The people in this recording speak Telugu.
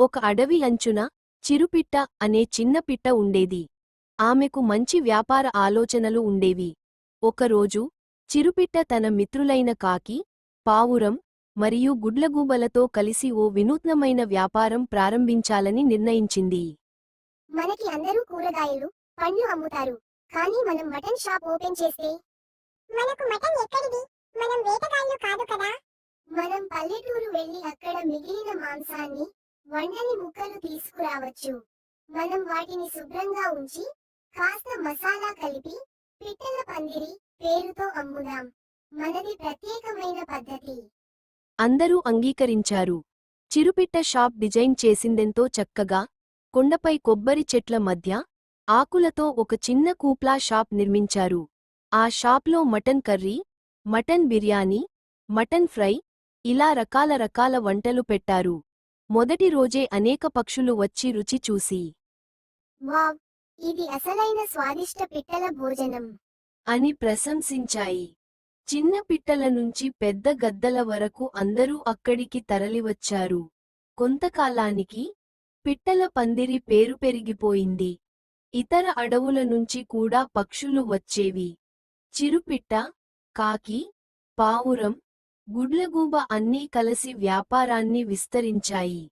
ఒక అడవి అంచున చిరుపిట్ట అనే చిన్న పిట్ట ఉండేది. ఆమెకు మంచి వ్యాపార ఆలోచనలు ఉండేవి. ఒకరోజు చిరుపిట్ట తన మిత్రులైన కాకి పావురం మరియు గుడ్లగూబలతో కలిసి ఓ వినూత్నమైన వ్యాపారం ప్రారంభించాలని నిర్ణయించింది. మనకి అందరూ కూరగాయలు పండ్లు అమ్ముతారు. కానీ మనం మటన్ షాప్ ఓపెన్ చేస్తే? మనకు మటన్ ఎక్కడిది? మనం వేటగాళ్ళు కాదు కదా? మనం పల్లెటూరు వెళ్ళి అక్కడ మిగిలిన మాంసాన్ని వండని ముక్కలు తీసుకురావచ్చు. మనం వాటిని శుభ్రంగా ఉంచి కాస్త మసాలా కలిపి పిట్టల పందిరి పేరుతో అమ్ముదాం. మనది ప్రత్యేకమైన పద్ధతి. అందరూ అంగీకరించారు. చిరుపిట్ట షాప్ డిజైన్ చేసిందెంతో చక్కగా కొండపై కొబ్బరి చెట్ల మధ్య ఆకులతో ఒక చిన్న కూప్లా షాప్ నిర్మించారు. ఆ షాప్లో mutton curry mutton biryani mutton fry ఇలా రకాల రకాల వంటలు పెట్టారు. మొదటి రోజే అనేక పక్షులు వచ్చి రుచి చూసి. వావ్ ఇది అసలైన స్వాదిష్ట పిట్టల భోజనం. అని ప్రశంసించాయి. చిన్న పిట్టల నుంచి పెద్ద గద్దల వరకు అందరూ అక్కడికి తరలివచ్చారు. కొంతకాలానికి పిట్టల పందిరి పేరు పెరిగిపోయింది. ఇతర అడవుల నుంచి కూడా పక్షులు వచ్చేవి. చిరుపిట్ట కాకి పావురం గుడ్లగూబ అన్నీ కలిసి వ్యాపారాన్ని విస్తరించాయి.